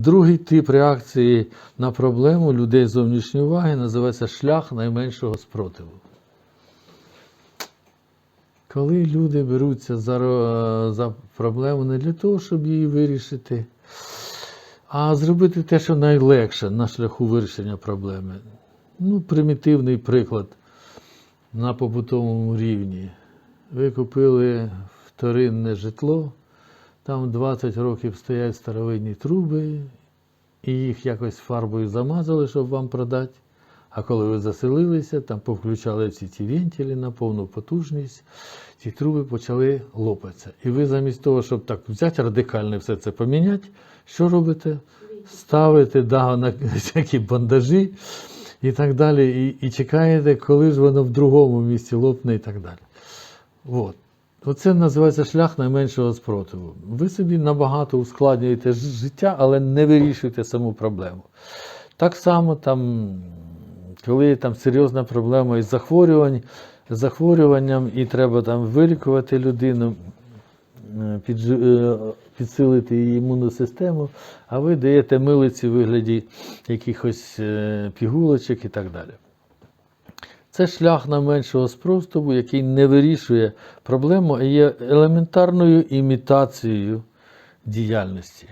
Другий тип реакції на проблему людей зовнішньої уваги називається шлях найменшого спротиву. Коли люди беруться за, за проблему не для того, щоб її вирішити, а зробити те, що найлегше на шляху вирішення проблеми. Ну, примітивний приклад на побутовому рівні. Ви купили вторинне житло, там 20 років стоять старовинні труби, і їх якось фарбою замазали, щоб вам продати. А коли ви заселилися, там повключали всі ці вентилі на повну потужність, ці труби почали лопатися. І ви замість того, щоб так взяти радикально все це поміняти, що робите? Ставите да, на всякі бандажі і так далі, і, і чекаєте, коли ж воно в другому місці лопне і так далі. От. Оце називається шлях найменшого спротиву. Ви собі набагато ускладнюєте життя, але не вирішуєте саму проблему. Так само, там, коли там серйозна проблема із захворювань, захворюванням, і треба там вилікувати людину, е, е, підсилити її імунну систему, а ви даєте милиці в вигляді якихось е, пігулочок і так далі. Це шлях найменшого спростову, який не вирішує проблему, а є елементарною імітацією діяльності.